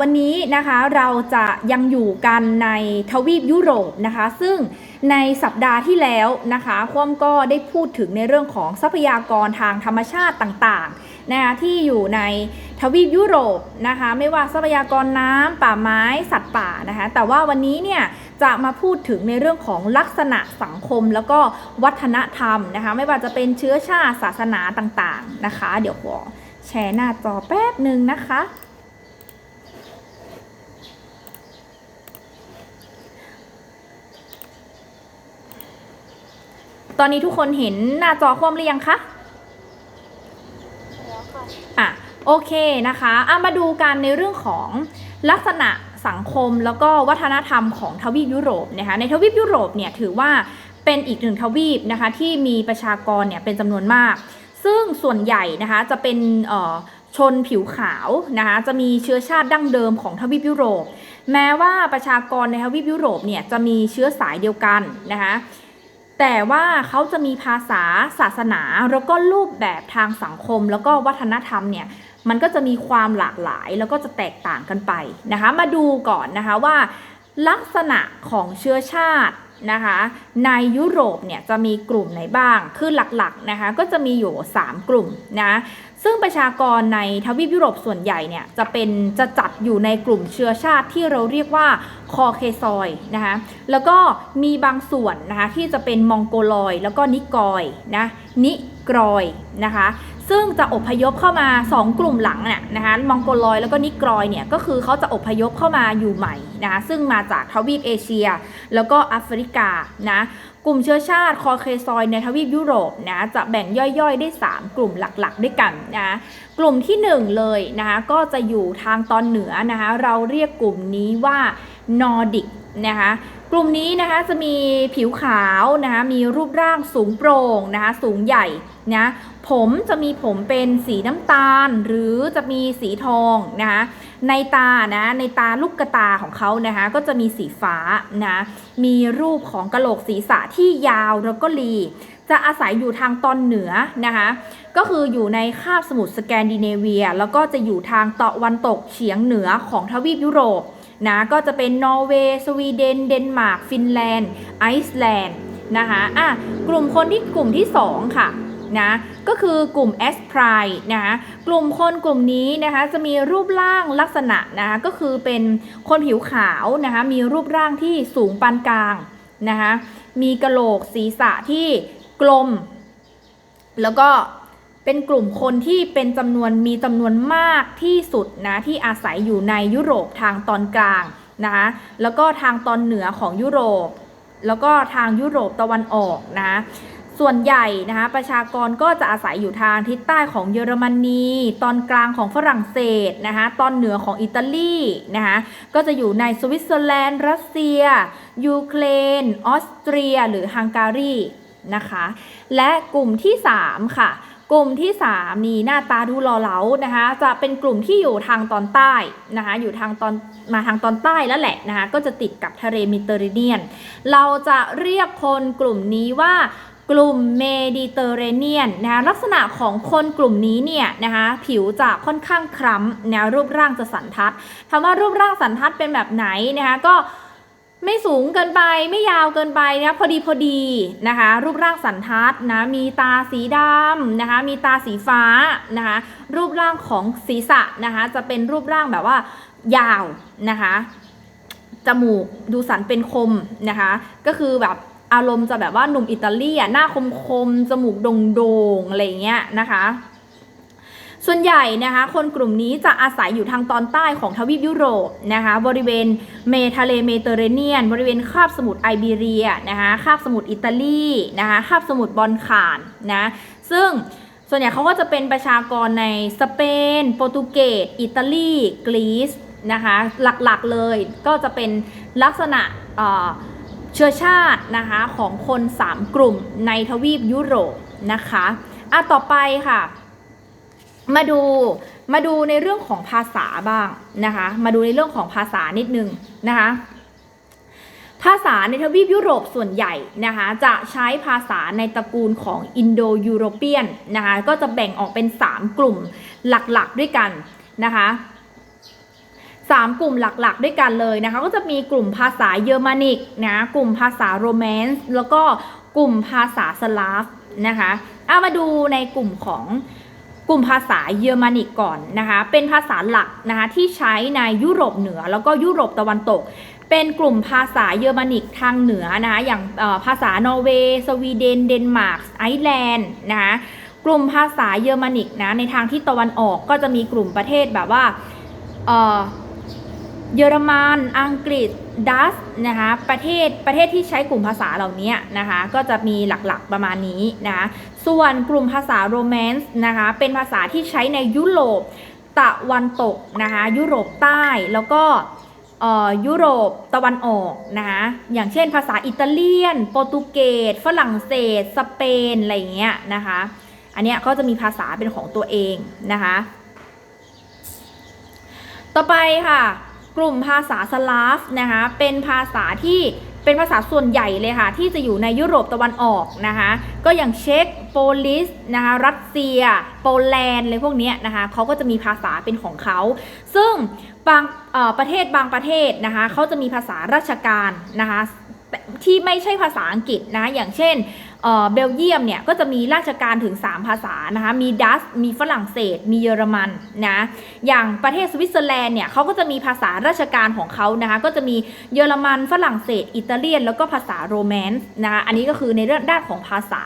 วันนี้นะคะเราจะยังอยู่กันในทวีปยุโรปนะคะ ซึ่งในสัปดาห์ที่แล้วนะคะคว่ำก็ได้พูดถึงในเรื่องของทรัพยากรทางธรรมชาติต่างๆนะคะที่อยู่ในทวีปยุโรปนะคะไม่ว่าทรัพยากรน้ำป่าไม้สัตว์ป่านะคะแต่ว่าวันนี้เนี่ยจะมาพูดถึงในเรื่องของลักษณะสังคมแล้วก็วัฒนธรรมนะคะไม่ว่าจะเป็นเชื้อชาติศาสนาต่างๆนะคะ เดี๋ยวขอแชร์หน้าจอแป๊บหนึ่งนะคะ ตอนนี้ทุกคนเห็นหน้าจอคว่ำหรือยังคะแล้วค่ะอะโอเคนะคะอะมาดูกันในเรื่องของลักษณะสังคมแล้วก็วัฒนธรรมของทวีปยุโรปนะคะในทวีปยุโรปเนี่ยถือว่าเป็นอีกหนึ่งทวีปนะคะที่มีประชากรเนี่ยเป็นจำนวนมาก ซึ่งส่วนใหญ่นะคะจะเป็นเอ่อชนผิวขาวนะคะจะมีเชื้อชาติดั้งเดิมของทวีปยุโรป แม้ว่าประชากรในทวีปยุโรปเนี่ยจะมีเชื้อสายเดียวกันนะคะ แต่ว่าเขาจะมีภาษาศาสนาแล้วก็รูปแบบทางสังคม แล้วก็วัฒนธรรมเนี่ยมันก็จะมีความหลากหลายแล้วก็จะแตกต่างกันไปนะคะ มาดูก่อนนะคะว่า ลักษณะของเชื้อชาตินะคะในยุโรปเนี่ยจะมีกลุ่มไหนบ้าง คือหลักๆนะคะก็จะมีอยู่ 3 กลุ่มนะ ซึ่งประชากรในทวีปยุโรปส่วนใหญ่เนี่ยจะเป็นจะจัดอยู่ในกลุ่มเชื้อชาติที่เราเรียกว่าคอเคซอยนะคะแล้วก็มีบางส่วนนะคะที่จะเป็นมองโกลอยแล้วก็นิกอยนะ นิกรอยนะคะ ซึ่งจะอพยพเข้ามา 2 กลุ่มหลังน่ะนะคะมองโกลอยแล้วก็นิกรอยเนี่ยก็คือเขาจะอพยพเข้ามาอยู่ใหม่นะคะซึ่งมาจากทวีปเอเชีย แล้วก็แอฟริกานะกลุ่มเชื้อชาติคอเคซอยในทวีปยุโรปนะจะแบ่งย่อยๆได้ 3 กลุ่มหลักๆ ด้วยกันนะกลุ่มที่ 1 เลยนะคะก็จะอยู่ทางตอนเหนือนะคะเราเรียกกลุ่มนี้ว่า นอร์ดิกนะคะกลุ่มนี้นะคะจะมีผิวขาวนะคะมีรูปร่างสูงโปร่งนะคะสูงใหญ่นะผมจะมีผมเป็นสีน้ำตาล หรือจะมีสีทองนะคะในตานะในตาลูกกระตาของเขานะคะก็จะมีสีฟ้านะมีรูปของกระโหลกศีรษะที่ยาวแล้วก็รีจะอาศัยอยู่ทางตอนเหนือนะคะก็คืออยู่ในคาบสมุทรสแกนดิเนเวีย แล้วก็จะอยู่ทางตะวันตกเฉียงเหนือของทวีปยุโรป นะก็จะเป็นนอร์เวย์สวีเดน เดนมาร์กฟินแลนด์ไอซ์แลนด์นะคะอะกลุ่มคนที่กลุ่มที่ 2 ค่ะนะก็คือกลุ่ม s p r i นะคะกลุ่มคนกลุ่มนี้นะคะจะมีรูปร่างลักษณะนะคะก็คือเป็นคนผิวขาวนะคะมีรูปร่างที่สูงปานกลางนะคะมีกระโหลกศีรษะที่กลม แล้วก็ เป็นกลุ่มคนที่เป็นจำนวนมีจำนวนมากที่สุดนะที่อาศัยอยู่ในยุโรปทางตอนกลางนะคะแล้วก็ทางตอนเหนือของยุโรป แล้วก็ทางยุโรปตะวันออกนะส่วนใหญ่นะคะประชากรก็จะอาศัยอยู่ทางทิศใต้ของเยอรมนี ตอนกลางของฝรั่งเศสนะคะตอนเหนือของอิตาลีนะคะก็จะอยู่ในสวิตเซอร์แลนด์ รัสเซีย ยูเครน ออสเตรีย หรือฮังการีนะคะและกลุ่มที่ 3 ค่ะ กลุ่มที่ 3 นี่หน้าตาดูหล่อเหลานะคะ จะเป็นกลุ่มที่อยู่ทางตอนใต้นะคะ อยู่ทางตอนมาทางตอนใต้แล้วแหละนะคะ ก็จะติดกับทะเลมิเตอร์เรเนียน เราจะเรียกคนกลุ่มนี้ว่ากลุ่มเมดิเตอร์เรเนียนนะคะลักษณะของคนกลุ่มนี้เนี่ยนะคะผิวจะค่อนข้างคล้ำนะรูปร่างจะสันทัดคำว่ารูปร่างสันทัดเป็นแบบไหนนะคะก็ ไม่สูงเกินไปไม่ยาวเกินไปนะพอดีพอดีนะคะ รูปร่างสันทัดนะมีตาสีดำนะคะ มีตาสีฟ้านะคะ รูปร่างของศีรษะนะคะ จะเป็นรูปร่างแบบว่ายาวนะคะจมูกดูสันเป็นคมนะคะ ก็คือแบบอารมณ์จะแบบว่าหนุ่มอิตาลีอะหน้าคมคมๆจมูกโด่งๆอะไรเงี้ยนะคะ ส่วนใหญ่นะคะ คนกลุ่มนี้จะอาศัยอยู่ทางตอนใต้ของทวีปยุโรปนะคะ บริเวณเมทะเลเมเตอร์เรเนียน บริเวณคาบสมุทรไอเบีเรียนะคะคาบสมุทรอิตาลีนะคะคาบสมุทรบอลข่านนะซึ่งส่วนใหญ่เขาก็จะเป็นประชากรในสเปน โปรตุเกสอิตาลีกรีซนะคะหลักๆเลยก็จะเป็นลักษณะเอ่อเชื้อชาตินะคะของคน 3 กลุ่มในทวีปยุโรปนะคะอะต่อไปค่ะ มาดูมาดูในเรื่องของภาษาบ้างนะคะ มาดูในเรื่องของภาษานิดนึงนะคะ ภาษาในทวีปยุโรปส่วนใหญ่นะคะจะใช้ภาษาในตระกูลของอินโดยูโรเปียนนะคะก็จะแบ่งออกเป็น 3 กลุ่มหลักๆด้วยกันนะคะสามกลุ่มหลักๆ ด้วยกันเลยนะคะ ก็จะมีกลุ่มภาษาเยอรมนิกนะ กลุ่มภาษาโรแมนส์แล้วก็กลุ่มภาษาสลาฟนะคะเอามาดูในกลุ่มของ กลุ่มภาษาเยอรมนิกก่อนนะคะ เป็นภาษาหลักนะคะที่ใช้ในยุโรปเหนือแล้วก็ยุโรปตะวันตก เป็นกลุ่มภาษาเยอรมนิกทางเหนือนะคะอย่างภาษานอร์เวย์ สวีเดน เดนมาร์ก ไอร์แลนด์นะคะกลุ่มภาษาเยอรมนิกนะในทางที่ตะวันออกก็จะมีกลุ่มประเทศแบบว่า เยอรมัน อังกฤษ ดัชนะคะ ประเทศ ประเทศที่ใช้กลุ่มภาษาเหล่านี้นะคะ ก็จะมีหลักๆประมาณนี้นะคะ ส่วนกลุ่มภาษาโรแมนส์นะคะ เป็นภาษาที่ใช้ในยุโรปตะวันตกนะคะ ยุโรปใต้ แล้วก็ยุโรปตะวันออกนะคะอย่างเช่นภาษาอิตาเลียน โปรตุเกส ฝรั่งเศส สเปน อะไรเงี้ยนะคะ อันเนี้ยก็จะมีภาษาเป็นของตัวเองนะคะ ต่อไปค่ะ กลุ่มภาษาสลาฟนะคะเป็นภาษาที่เป็นภาษาส่วนใหญ่เลยค่ะ ที่จะอยู่ในยุโรปตะวันออกนะคะก็อย่างเช็กโปลิสนะคะรัสเซีย โปแลนด์อะไรพวกเนี้ยนะคะเขาก็จะมีภาษาเป็นของเขา ซึ่งบางประเทศบางประเทศนะคะเขาจะมีภาษาราชการนะคะที่ไม่ใช่ภาษาอังกฤษนะอย่างเช่น เบลเยียมเนี่ยก็จะมีราชการถึง 3 ภาษานะคะ มีดัชมีฝรั่งเศส มีเยอรมันนะ อย่างประเทศสวิตเซอร์แลนด์เนี่ยเขาก็จะมีภาษาราชการของเขานะคะ ก็จะมีเยอรมัน ฝรั่งเศส อิตาเลียน แล้วก็ภาษาโรแมนส์นะคะ อันนี้ก็คือในเรื่องด้านของภาษา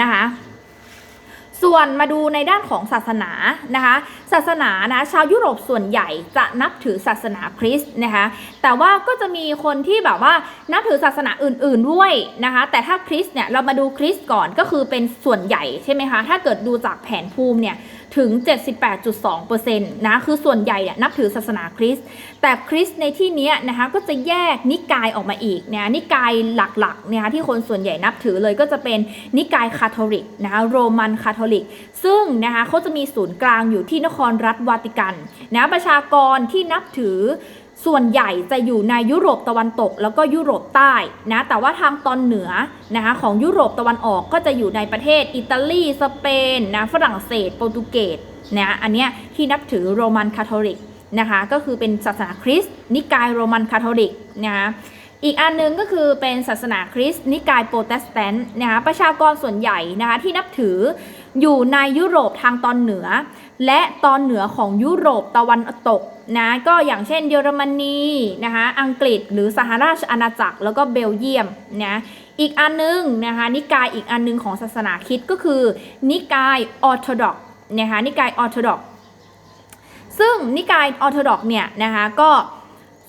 นะคะ ส่วนมาดูในด้านของศาสนานะคะศาสนานะชาวยุโรปส่วนใหญ่จะนับถือศาสนาคริสต์นะคะแต่ว่าก็จะมีคนที่แบบว่านับถือศาสนาอื่น ๆด้วยนะคะแต่ถ้าคริสต์เนี่ยเรามาดูคริสต์ก่อนก็คือเป็นส่วนใหญ่ใช่ไหมคะถ้าเกิดดูจากแผนภูมิเนี่ย ถึง 78.2%นะคือส่วนใหญ่เนี่ยนับถือศาสนาคริสต์แต่คริสต์ในที่นี้นะคะก็จะแยกนิกายออกมาอีกนะนิกายหลักๆนะคะที่คนส่วนใหญ่นับถือเลยก็จะเป็นนิกายคาทอลิกนะคะโรมันคาทอลิก ซึ่งนะคะเขาจะมีศูนย์กลางอยู่ที่นครรัฐวาติกันนะประชากรที่นับถือ ส่วนใหญ่จะอยู่ในยุโรปตะวันตก แล้วก็ยุโรปใต้นะแต่ว่าทางตอนเหนือนะคะของยุโรปตะวันออกก็จะอยู่ในประเทศอิตาลีสเปนนะฝรั่งเศสโปรตุเกสนะอันเนี้ยที่นับถือโรมันคาทอลิกนะคะก็คือเป็นศาสนาคริสต์นิกายโรมันคาทอลิกนะคะอีกอันหนึงก็คือเป็นศาสนาคริสต์นิกายโปรเตสแตนต์นะคะประชากรส่วนใหญ่นะคะที่นับถือ อยู่ในยุโรปทางตอนเหนือ และตอนเหนือของยุโรปตะวันตกนะก็อย่างเช่นเยอรมนีนะคะอังกฤษหรือสหราชอาณาจักรแล้วก็เบลเยียมนะอีกอันนึงนะคะนิกายอีกอันนึงของศาสนาคริสต์ก็คือ นิกายออร์โธดอกนะคะนิกายออร์โธดอกซึ่งนิกายออร์โธดอกเนี่ยนะคะก็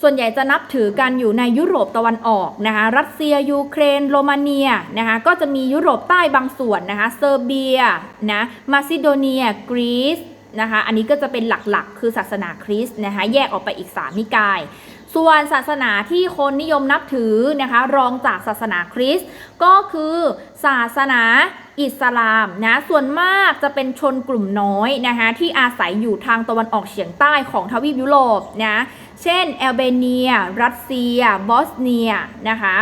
ส่วนใหญ่จะนับถือกันอยู่ในยุโรปตะวันออกนะคะรัสเซียยูเครนโรมาเนียนะคะก็จะมียุโรปใต้บางส่วนนะคะเซอร์เบียนะมาซิโดเนียกรีซนะคะอันนี้ก็จะเป็นหลักๆ คือศาสนาคริสต์นะคะแยกออกไปอีก3นิกาย ส่วนศาสนาที่คนนิยมนับถือนะคะรองจากศาสนาคริสต์ก็คือศาสนาอิสลามนะส่วนมากจะเป็นชนกลุ่มน้อยนะคะที่อาศัยอยู่ทางตะวันออกเฉียงใต้ของทวีปยุโรปนะ เช่นแอลเบเนีย รัสเซีย บอสเนียนะคะ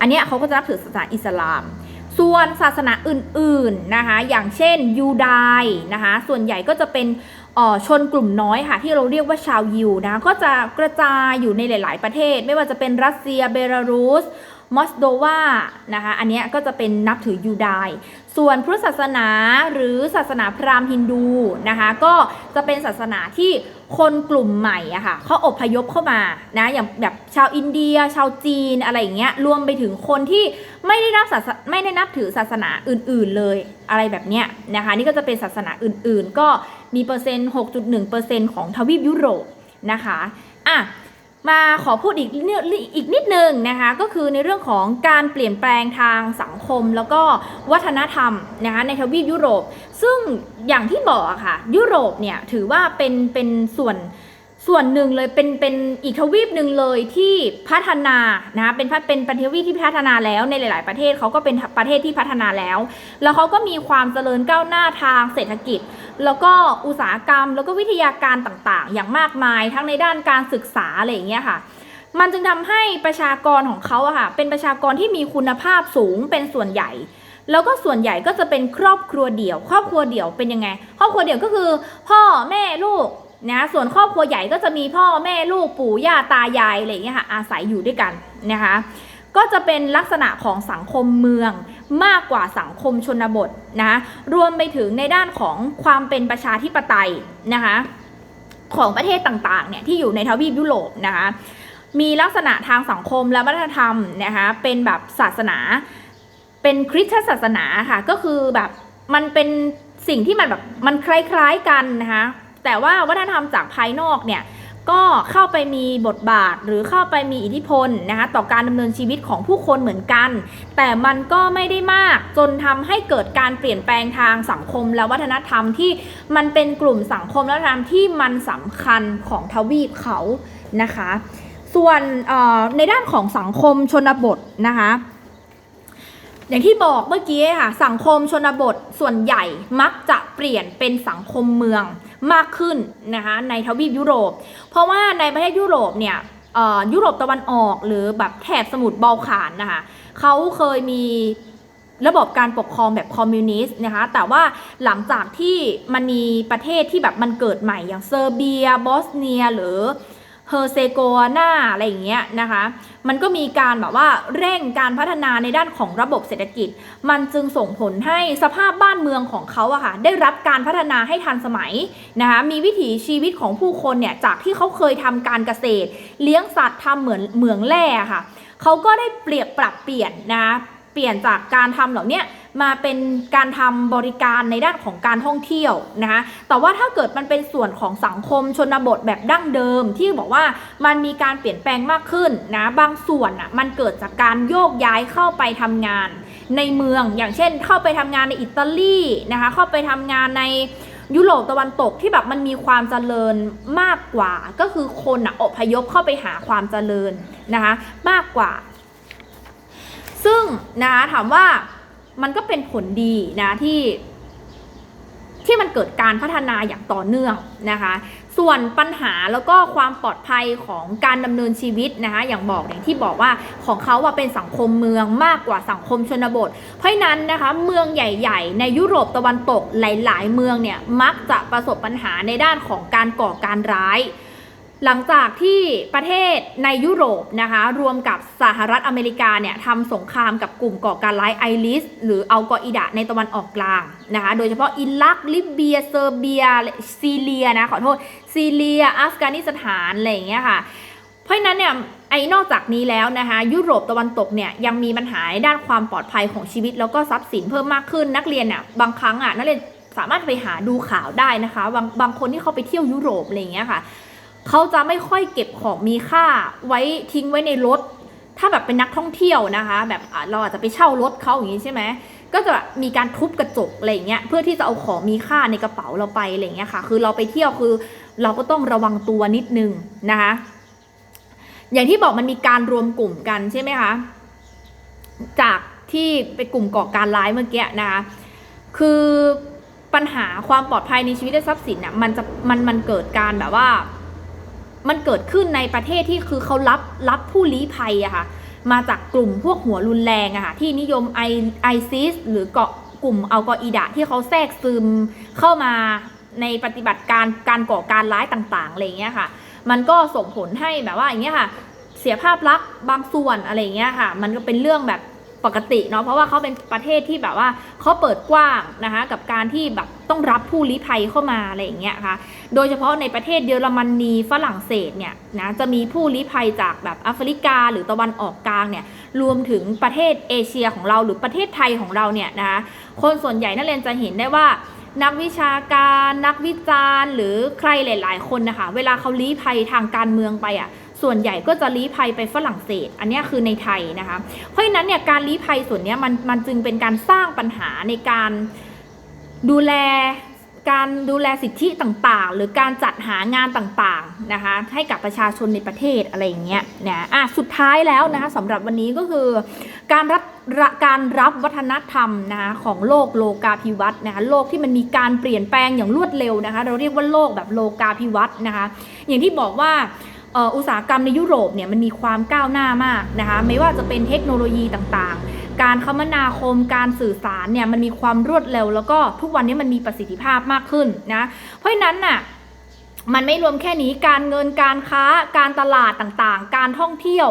อันเนี้ยเขาก็จะนับถือศาสนาอิสลาม ส่วนศาสนาอื่นๆนะคะ อย่างเช่นยูดายนะคะ ส่วนใหญ่ก็จะเป็นเอ่อชนกลุ่มน้อยค่ะที่เราเรียกว่าชาวยิวนะ ก็จะกระจายอยู่ในหลาย ๆ ประเทศ ไม่ว่าจะเป็นรัสเซีย เบลารุสมอสโดวานะคะ อันนี้ก็จะเป็นนับถือยูดาย ส่วนพุทธศาสนาหรือศาสนาพราหมณ์ฮินดูนะคะ ก็จะเป็นศาสนาที่ คนกลุ่มใหม่อะค่ะเขาอพยพเข้ามานะอย่างแบบชาวอินเดีย ชาวจีนอะไรอย่างเงี้ยรวมไปถึงคนที่ไม่ได้นับศาสไม่ได้นับถือศาสนาอื่น ๆเลยอะไรแบบเนี้ยนะคะนี่ก็จะเป็นศาสนาอื่นๆ ก็มีเปอร์เซ็นต์ 6.1%ของทวีปยุโรปนะคะอะ มาขอพูดอีกนิดอีกนิดนึงนะคะก็คือในเรื่องของการเปลี่ยนแปลงทางสังคมแล้วก็วัฒนธรรมนะคะในทวีปยุโรป ซึ่งอย่างที่บอกอะค่ะยุโรปเนี่ยถือว่าเป็นเป็นส่วนส่วนหนึ่งเลยเป็นเป็นอีกทวีปหนึ่งเลยที่พัฒนานะเป็นเป็นเป็นทวีที่พัฒนาแล้วในหลาย ๆ ประเทศเขาก็เป็นประเทศที่พัฒนาแล้ว แล้วเขาก็มีความเจริญก้าวหน้าทางเศรษฐกิจ แล้วก็อุตสาหกรรม แล้วก็วิทยาการต่างๆ อย่างมากมาย ทั้งในด้านการศึกษาอะไรอย่างเงี้ยค่ะ มันจึงทำให้ประชากรของเขาอะค่ะ เป็นประชากรที่มีคุณภาพสูงเป็นส่วนใหญ่ แล้วก็ส่วนใหญ่ก็จะเป็นครอบครัวเดี่ยว ครอบครัวเดี่ยวเป็นยังไง ครอบครัวเดี่ยวก็คือ พ่อแม่ลูกนะส่วนครอบครัวใหญ่ก็จะมีพ่อแม่ลูกปู่ย่าตายายอะไรอย่างเงี้ยค่ะอาศัยอยู่ด้วยกันนะคะ ก็จะเป็นลักษณะของสังคมเมือง มากกว่าสังคมชนบทนะรวมไปถึงในด้านของความเป็นประชาธิปไตยนะคะของประเทศต่างๆเนี่ยที่อยู่ในทวีปยุโรปนะคะมีลักษณะทางสังคมและวัฒนธรรมนะคะเป็นแบบศาสนา เป็นคริสต์ศาสนาค่ะก็คือแบบมันเป็นสิ่งที่มันแบบมันคล้ายๆกันนะคะแต่ว่าวัฒนธรรมจากภายนอกเนี่ย ก็เข้าไปมีบทบาทหรือเข้าไปมีอิทธิพลนะคะต่อการดำเนินชีวิตของผู้คนเหมือนกัน แต่มันก็ไม่ได้มากจนทำให้เกิดการเปลี่ยนแปลงทางสังคมและวัฒนธรรมที่มันเป็นกลุ่มสังคมและวัฒนธรรมที่มันสำคัญของทวีปเขานะคะ ส่วนในด้านของสังคมชนบทนะคะอย่างที่บอกเมื่อกี้ค่ะ สังคมชนบทส่วนใหญ่มักจะเปลี่ยนเป็นสังคมเมือง มากขึ้นนะคะในทวีปยุโรป เพราะว่าในประเทศยุโรปเนี่ยยุโรปตะวันออกหรือแบบแถบสมุทรบอลข่านนะคะเขาเคยมีระบบการปกครองแบบคอมมิวนิสต์นะคะ แต่ว่าหลังจากที่มันมีประเทศที่แบบมันเกิดใหม่อย่างเซอร์เบีย บอสเนียหรือ เฮอร์เซโกนาอะไรอย่างเงี้ยนะคะ มันก็มีการแบบว่าเร่งการพัฒนาในด้านของระบบเศรษฐกิจ มันจึงส่งผลให้สภาพบ้านเมืองของเขาอะค่ะได้รับการพัฒนาให้ทันสมัยนะคะมีวิถีชีวิตของผู้คนเนี่ยจากที่เขาเคยทำการเกษตร เลี้ยงสัตว์ทำเหมือนเหมืองแร่ค่ะเขาก็ได้เปรียบปรับเปลี่ยนนะคะ เปลี่ยนจากการทำเหล่านี้มาเป็นการทำบริการในด้านของการท่องเที่ยวนะคะแต่ว่าถ้าเกิดมันเป็นส่วนของสังคมชนบทแบบดั้งเดิม ที่บอกว่ามันมีการเปลี่ยนแปลงมากขึ้นนะบางส่วนอะมันเกิดจากการโยกย้ายเข้าไปทำงาน ในเมืองอย่างเช่น เข้าไปทำงานในอิตาลีนะคะเข้าไปทำงานในยุโรปตะวันตกที่แบบมันมีความเจริญมากกว่า ก็คือคนอะอพยพเข้าไปหาความเจริญนะคะมากกว่า ซึ่งนะคะถามว่ามันก็เป็นผลดีนะที่ที่มันเกิดการพัฒนาอย่างต่อเนื่องนะคะ ส่วนปัญหาแล้วก็ความปลอดภัยของการดำเนินชีวิตนะคะ อย่างบอกอย่างที่บอกว่าของเขาว่าเป็นสังคมเมืองมากกว่าสังคมชนบท เพราะฉะนั้นนะคะเมืองใหญ่ ๆ ในยุโรปตะวันตกหลาย ๆ เมืองเนี่ยมักจะประสบปัญหาในด้านของการก่อการร้าย หลังจากที่ประเทศในยุโรปนะคะรวมกับสหรัฐอเมริกาเนี่ยทำสงครามกับกลุ่มก่อการร้ายไอริสหรืออัลกออิดะในตะวันออกกลางนะคะโดยเฉพาะอิรักลิเบียเซอร์เบียซีเรียนะขอโทษซีเรีย อัฟกานิสถานอะไรอย่างเงี้ยค่ะเพราะนั้นเนี่ยไอ้นอกจากนี้แล้วนะคะยุโรปตะวันตกเนี่ยยังมีปัญหาด้านความปลอดภัยของชีวิต แล้วก็ทรัพย์สินเพิ่มมากขึ้นนักเรียนเนี่ยบางครั้งอะนักเรียนสามารถไปหาดูข่าวได้นะคะบางบางคนที่เขาไปเที่ยวยุโรปอะไรอย่างเงี้ยค่ะ เขาจะไม่ค่อยเก็บของมีค่าไว้ทิ้งไว้ในรถ ถ้าแบบเป็นนักท่องเที่ยวนะคะ แบบเราอาจจะไปเช่ารถเขาอย่างนี้ใช่ไหมก็จะมีการทุบกระจกอะไรอย่างเงี้ยเพื่อที่จะเอาของมีค่าในกระเป๋าเราไปอะไรอย่างเงี้ยค่ะ คือเราไปเที่ยวคือเราก็ต้องระวังตัวนิดนึงนะคะ อย่างที่บอกมันมีการรวมกลุ่มกันใช่ไหมคะจากที่ไปกลุ่มก่อการร้ายเมื่อกี้นะคะคือปัญหาความปลอดภัยในชีวิตและทรัพย์สินอะมันจะมันมันเกิดการแบบว่า มันเกิดขึ้นในประเทศที่คือเขารับรับผู้ลี้ภัยอะค่ะมาจากกลุ่มพวกหัวรุนแรงอะค่ะที่นิยมไอไอซิสหรือเกาะกลุ่มอัลกออิดะที่เขาแทรกซึมเข้ามาในปฏิบัติการการก่อการร้ายต่างๆอะไรเงี้ยค่ะ มันก็ส่งผลให้แบบว่าอย่างเงี้ยค่ะ เสียภาพลักษณ์บางส่วนอะไรเงี้ยค่ะ มันก็เป็นเรื่องแบบปกติเนาะเพราะว่าเขาเป็นประเทศที่แบบว่าเขาเปิดกว้างนะคะกับการที่แบบ ต้องรับผู้ลี้ภัยเข้ามาอะไรอย่างเงี้ยค่ะ โดยเฉพาะในประเทศเยอรมนีฝรั่งเศสเนี่ยนะจะมีผู้ลี้ภัยจากแบบแอฟริกา หรือตะวันออกกลางเนี่ยรวมถึงประเทศเอเชียของเราหรือประเทศไทยของเราเนี่ยนะคะคนส่วนใหญ่นักเรียนจะเห็นได้ว่านักวิชาการนักวิจารณ์ หรือใครหลาย ๆ คนนะคะเวลาเขาลี้ภัยทางการเมืองไปอะส่วนใหญ่ก็จะลี้ภัยไปฝรั่งเศส อันนี้คือในไทยนะคะ เพราะฉะนั้นเนี่ยการลี้ภัยส่วนนี้มันมันจึงเป็นการสร้างปัญหาในการ ดูแลการดูแลสิทธิต่างๆ หรือการจัดหางานต่างๆนะคะให้กับประชาชนในประเทศอะไรอย่างเงี้ยนะอะสุดท้ายแล้วนะคะสำหรับวันนี้ก็คือ การรับการรับวัฒนธรรมนะคะของโลกโลกาภิวัตน์นะคะโลกที่มันมีการเปลี่ยนแปลงอย่างรวดเร็วนะคะเราเรียกว่าโลกแบบโลกาภิวัตน์นะคะอย่างที่บอกว่าอุตสาหกรรมในยุโรปเนี่ยมันมีความก้าวหน้ามากนะคะไม่ว่าจะเป็นเทคโนโลยีต่างๆ การคมนาคมการสื่อสารเนี่ยมันมีความรวดเร็ว แล้วก็ทุกวันนี้มันมีประสิทธิภาพมากขึ้นนะเพราะฉะนั้นน่ะมันไม่รวมแค่นี้การเงินการค้าการตลาดต่างๆ การท่องเที่ยว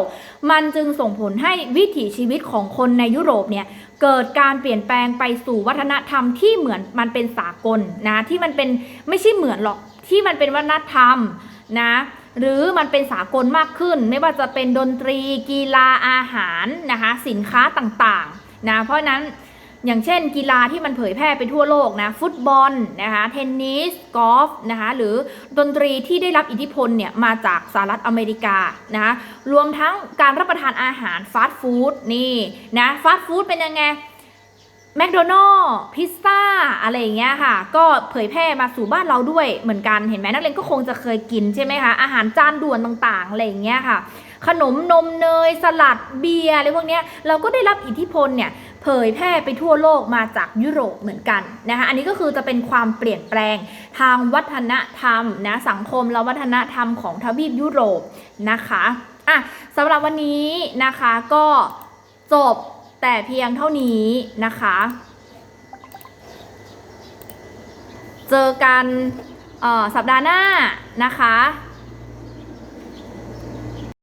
มันจึงส่งผลให้วิถีชีวิตของคนในยุโรปเนี่ยเกิดการเปลี่ยนแปลงไปสู่วัฒนธรรมที่เหมือนมันเป็นสากลนะที่มันเป็นไม่ใช่เหมือนหรอกที่มันเป็นวัฒนธรรมนะ หรือมันเป็นสากลมากขึ้น ไม่ว่าจะเป็นดนตรีกีฬาอาหารนะคะสินค้าต่างๆนะเพราะนั้นอย่างเช่นกีฬาที่มันเผยแพร่ไปทั่วโลกนะฟุตบอลนะคะเทนนิสกอล์ฟนะคะหรือดนตรีที่ได้รับอิทธิพลเนี่ยมาจากสหรัฐอเมริกานะคะรวมทั้งการรับประทานอาหารฟาสต์ฟู้ดนี่นะฟาสต์ฟู้ดเป็นยังไง แมคโดนัลล์พิซซ่าอะไรอย่างเงี้ยค่ะ ก็เผยแพร่มาสู่บ้านเราด้วยเหมือนกันเห็นไหมนักเรียนก็คงจะเคยกินใช่ไหมคะ อาหารจานด่วนต่างๆอะไรอย่างเงี้ยค่ะ ขนมนมเนย สลัดเบียร์อะไรพวกเนี้ยเราก็ได้รับอิทธิพลเนี่ยเผยแพร่ไปทั่วโลกมาจากยุโรปเหมือนกันนะคะอันนี้ก็คือจะเป็นความเปลี่ยนแปลงทางวัฒนธรรมนะสังคมและวัฒนธรรมของทวีปยุโรปนะคะอะสำหรับวันนี้นะคะก็จบ แต่เพียงเท่านี้นะคะ เจอกันสัปดาห์หน้านะคะ